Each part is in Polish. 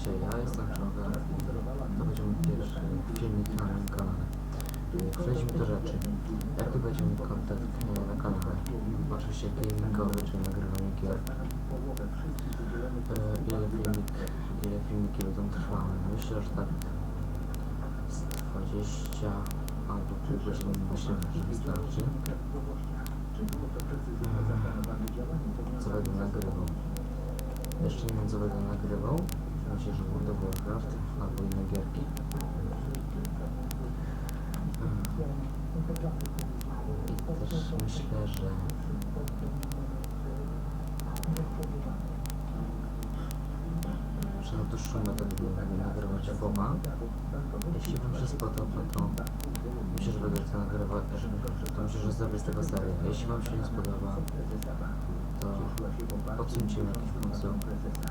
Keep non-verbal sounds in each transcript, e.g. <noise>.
Witajcie, ja jestem i to będzie mój pierwszy filmik na moim kanale. Przejdźmy do rzeczy. Jaki będzie mój kontent na kanale? Oczywiście gamingowy, czyli nagrywanie gier. Ile, filmik, ile filmiki będą trwały? Myślę, że tak z 20 albo pół godziny myślę, że wystarczy. Y, Co będę nagrywał? Jeszcze nie wiem co będę nagrywał. Myślę, że World of Warcraft albo inne gierki. I też myślę, że że na dłuższą metę będę nagrywać WOMA. Jeśli wam się spodoba, to myślę, że będę to nagrywać, to myślę, że zrobię z tego serię. Jeśli wam się nie spodoba, to odsuńcie w końcu,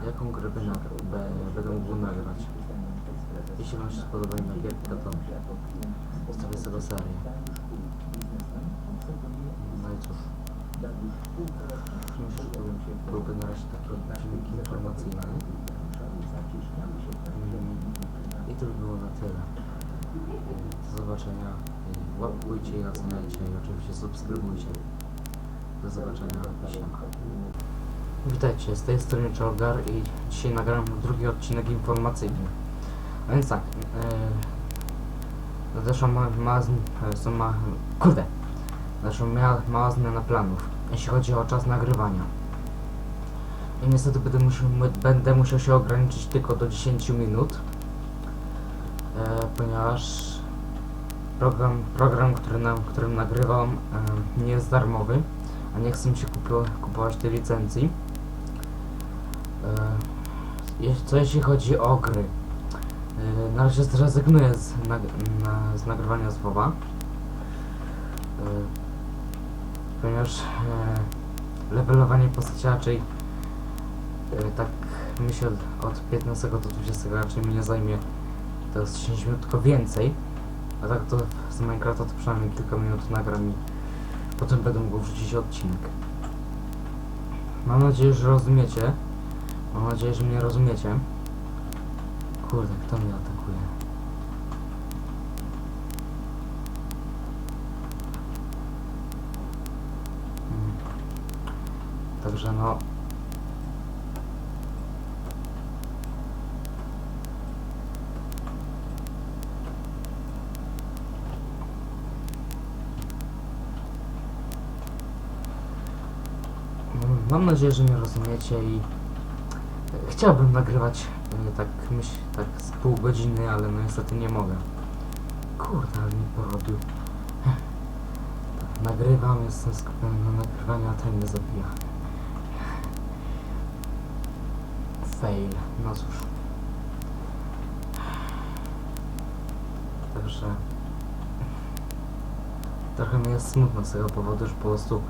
jaką grę by be- będę mógł nagrać. Jeśli wam się spodoba inna gierka, to zostawię tego serię. No i cóż. Myślę, że to byłby na razie taki filmik informacyjny. I to by było na tyle. Do zobaczenia. Łapkujcie oceniajcie i oczywiście subskrybujcie. Do zobaczenia. Witajcie, z tej strony Czołgar i dzisiaj nagram drugi odcinek informacyjny. A więc tak, yy, zresztą ma, ma, z- są ma, kurde, zresztą miała mała zmiana planów, jeśli chodzi o czas nagrywania. I niestety będę musiał, będę musiał się ograniczyć tylko do 10 minut, e, ponieważ program, program który którym nagrywam e, nie jest darmowy, nie chcę mi się kupo, kupować tej licencji. E, co jeśli chodzi o gry? E, na razie zrezygnuję z, nag na, z nagrywania z WoWa. E, ponieważ levelowanie postaci raczej tak myślę od 15 do 20 raczej mi nie zajmie to jest 10 minut tylko więcej a tak to z Minecrafta to przynajmniej kilka minut nagram i potem będę mógł wrzucić odcinek mam nadzieję, że rozumiecie mam nadzieję, że mnie rozumiecie kurde, kto mnie atakuje Hmm. Także no. Mm, Mam nadzieję, że mnie rozumiecie i e, chciałbym nagrywać e, tak myśl, tak z pół godziny, ale no niestety nie mogę. Kurde, ale mi porobił. Nagrywam, jestem skupiony na nagrywaniu, a ten mnie zabija. Fail, no cóż. Także... Trochę mi jest smutno z tego powodu, że po prostu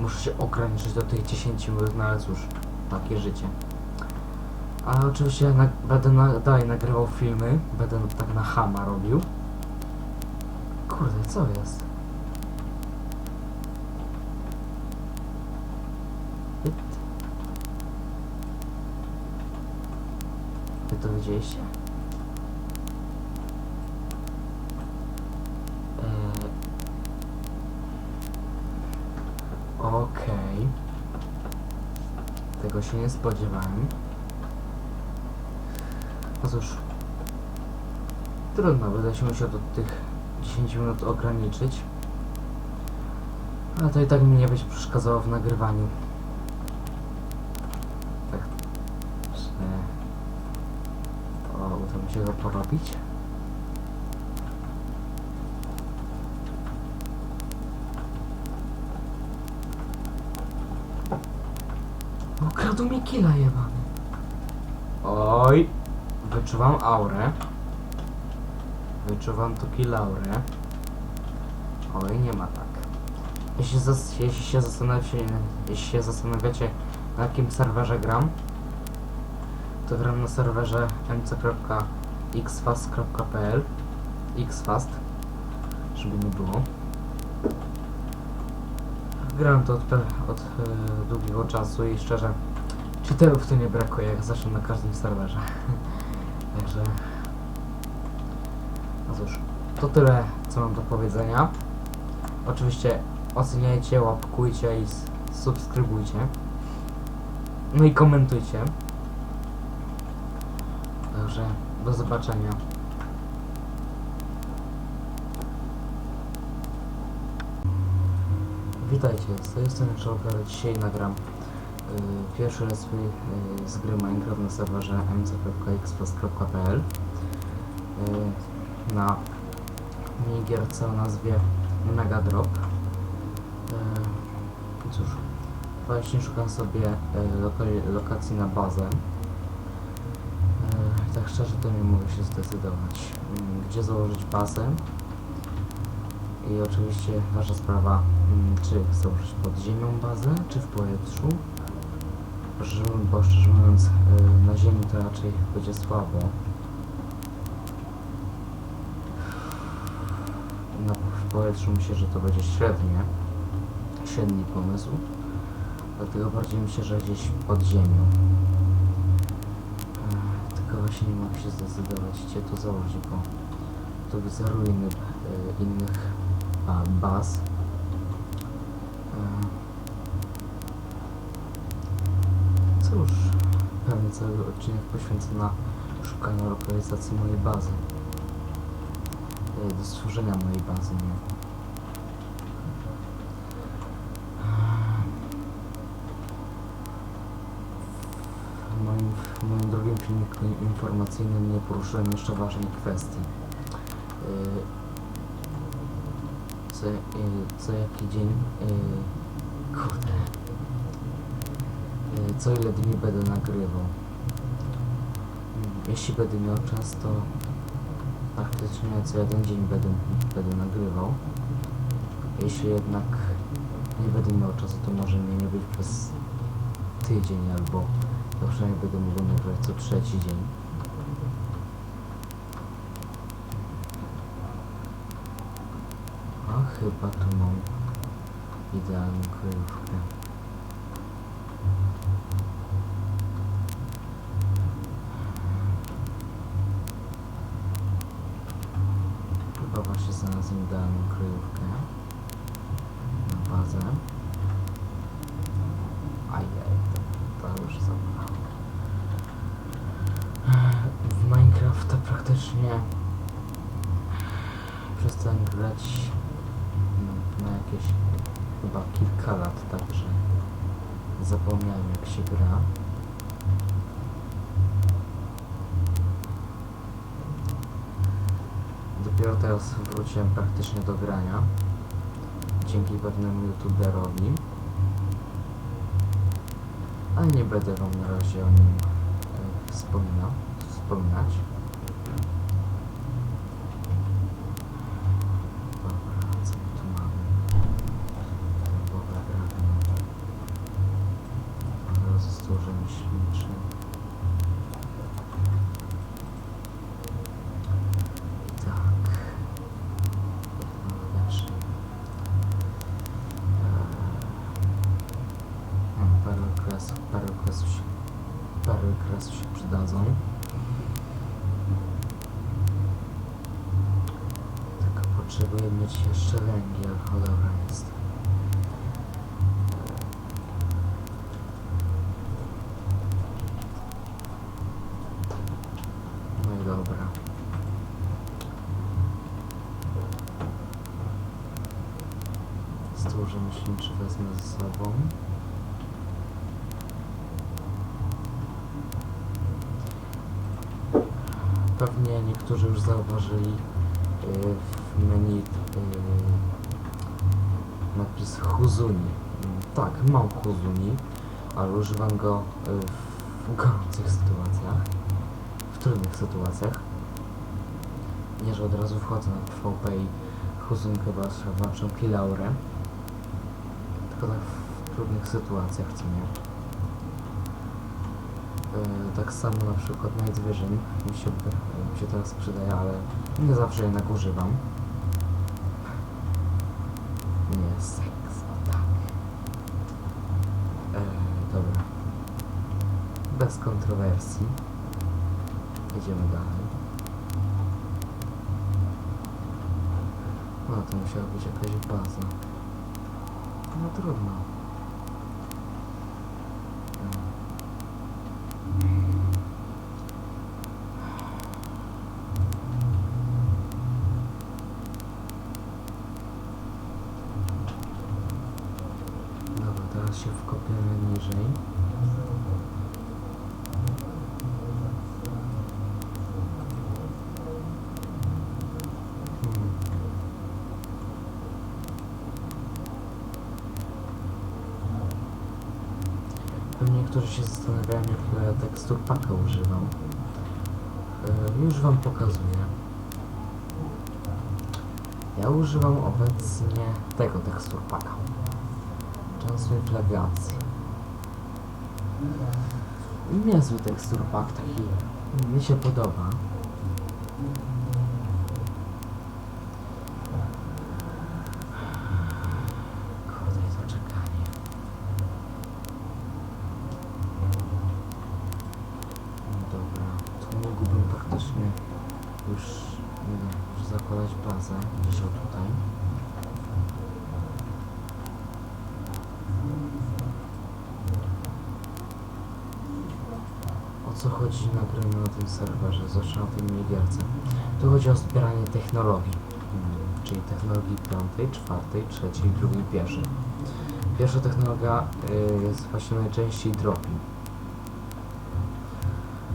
muszę się ograniczyć do tych 10 minut, no ale cóż, takie życie. A oczywiście na, będę na, dalej nagrywał filmy, będę tak na hama robił. Kurde, co jest? Wy to widzieliście? Tego się nie spodziewałem. No cóż. Trudno, będę się musiał do tych 10 minut ograniczyć. Ale to i tak mi nie będzie przeszkadzało w nagrywaniu. Tak. To uda mi się go porobić. Ukradł mi killa jebany. Oj. Wyczuwam aurę. Wyczuwam tu kilaurę. Oj, nie ma tak. Jeśli, zas jeśli, się zastanawiacie, jeśli się zastanawiacie, na jakim serwerze gram, to gram na serwerze mc.xfast.pl xfast, żeby nie było. Gram to od, od e, długiego czasu i szczerze, cheaterów tu nie brakuje, jak zresztą na każdym serwerze. <laughs> Także... No cóż, to tyle, co mam do powiedzenia. Oczywiście oceniajcie, łapkujcie i subskrybujcie. No i komentujcie. Także do zobaczenia. Witajcie, z tej strony Czołga. Dzisiaj nagram pierwszy let's play y, z gry Minecraft na serwerze mc.xpress.pl y, na minigierce o nazwie Mega Drop. Y, cóż, właśnie szukam sobie y, loka- lokacji na bazę. Y, tak szczerze to nie mogę się zdecydować, y, gdzie założyć bazę. I oczywiście wasza sprawa, czy założyć pod ziemią bazę, czy w powietrzu. Bo szczerze mówiąc, y, na ziemi to raczej będzie słabo. Na, w powietrzu myślę, że to będzie średnie. Średni pomysł. Dlatego bardziej myślę, że gdzieś pod ziemią. Y, Tylko właśnie nie mogę się zdecydować, gdzie to założyć, bo to widzę ruiny y, innych baz. E, Cóż, pewnie cały odcinek poświęcony na szukaniu lokalizacji mojej bazy. E, Do stworzenia mojej bazy, nie? W moim, w moim drugim filmiku informacyjnym nie poruszyłem jeszcze ważnej kwestii. E, co, co jaki dzień, kurde, co ile dni będę nagrywał. Jeśli będę miał czas, to praktycznie co jeden dzień będę, będę nagrywał. Jeśli jednak nie będę miał czasu, to może mnie nie być przez tydzień albo to przynajmniej będę mógł nagrywać co trzeci dzień. A chyba tu mam idealną kryjówkę. Chyba znalazłem idealną kryjówkę na bazę. Ajaj, to, to już zabrało. W Minecrafta praktycznie przestałem grać na jakieś chyba kilka lat, także zapomniałem jak się gra. Dopiero teraz wróciłem praktycznie do grania dzięki pewnemu youtuberowi. Ale nie będę wam na razie o nim e, wspomina, wspominać. Dobra, co my tu mamy? Dobra, drewno. Od razu stworzę myślniczy. Tak. Technologicznie. Mam parę parę okresów się, okresów się przydadzą. Tylko potrzebuję mieć jeszcze węgiel, dobra jest. No i dobra. Rzemieślniczy wezmę ze sobą. Pewnie niektórzy już zauważyli y, w menu y, napis Huzuni. Tak, mam Huzuni, ale używam go y, w gorących sytuacjach, w trudnych sytuacjach. Nie, że od razu wchodzę na PvP i Huzunkę walczę, walczą Kilaurę. Tylko tak w trudnych sytuacjach, co nie? E, tak samo na przykład Night Vision mi się, mi się teraz przydaje, ale nie zawsze jednak używam. Nie, seks, o tak. E, dobra. Bez kontrowersji. Jedziemy dalej. No to musiała być jakaś baza. No trudno. Dobra, teraz się wkopiemy niżej. Hmm. Niektórzy się zastanawiają, jakiego ja tekstur paka używam. Yy, już wam pokazuję. Ja używam obecnie tego tekstur paka. Transmiflegacji. Niezły tekstur pak, taki mi się podoba. Kurde, to dobra, to mógłbym praktycznie już, nie już zakładać bazę gdzieś o tutaj. O co chodzi na grę na tym serwerze, zwłaszcza na tym minigierce? Tu chodzi o zbieranie technologii, mm, czyli technologii piątej, czwartej, trzeciej, drugiej, pierwszej. Pierwsza technologia y, jest właśnie najczęściej dropi.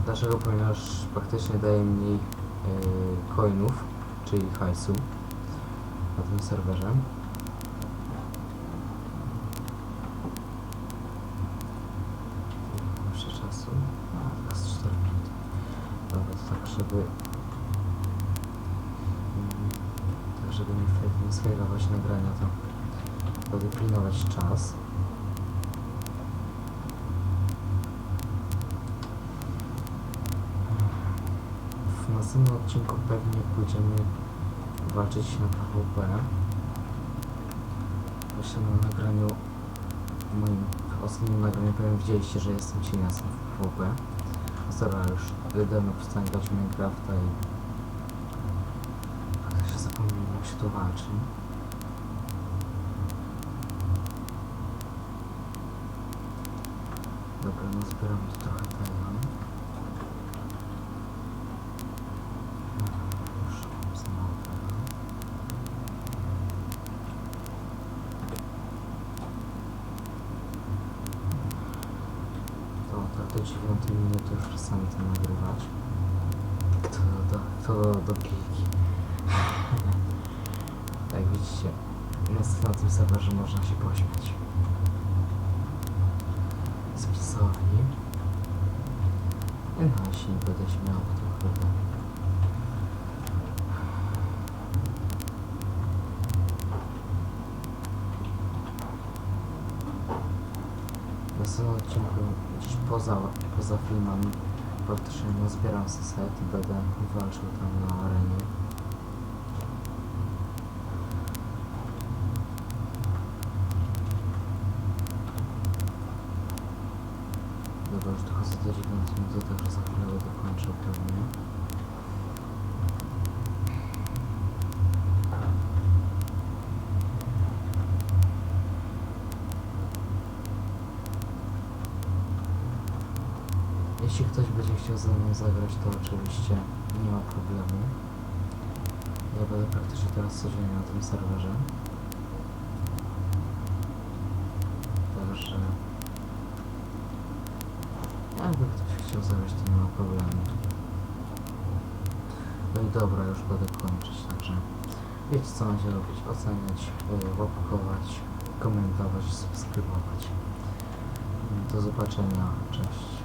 Dlaczego? Ponieważ praktycznie daje mniej y, coinów, czyli hajsu na tym serwerze. Jeszcze czasu. A, teraz 4 minuty. Dobra, to tak, żeby... mm, Tak, żeby nie, fe- nie sfejlować nagrania, to będę pilnować czas. W następnym odcinku pewnie pójdziemy walczyć na PvP. Właśnie na nagraniu, moim ostatnim nagraniu pewnie widzieliście, że jestem cieniasem w PvP. Zara już dawno przestałem grać w Minecrafta i tak się zapomniałem jak się to walczy. Dobra, no zbieram tu trochę tego. Już mam za mało. To tak do 9 minuty już czasami to nagrywać. To do, to do kilki. <laughs> Jak widzicie, jest na tym serwerze można się pośmiać. Spisowni. No, jeśli będę śmiał, to chyba. W następnym odcinku gdzieś poza, poza filmami praktycznie zbieram set i będę walczył tam na arenie. Dobra, dochodzę do 9 minuty, także za chwilę pewnie. Jeśli ktoś będzie chciał ze mną zagrać, to oczywiście nie ma problemu. Ja będę praktycznie teraz codziennie na tym serwerze. Także... Jakby ktoś chciał zagrać, to nie ma problemu. No i dobra, już będę kończyć, także... Wiecie co macie robić, oceniać, yy, łapkować, komentować, subskrybować. Do zobaczenia, cześć.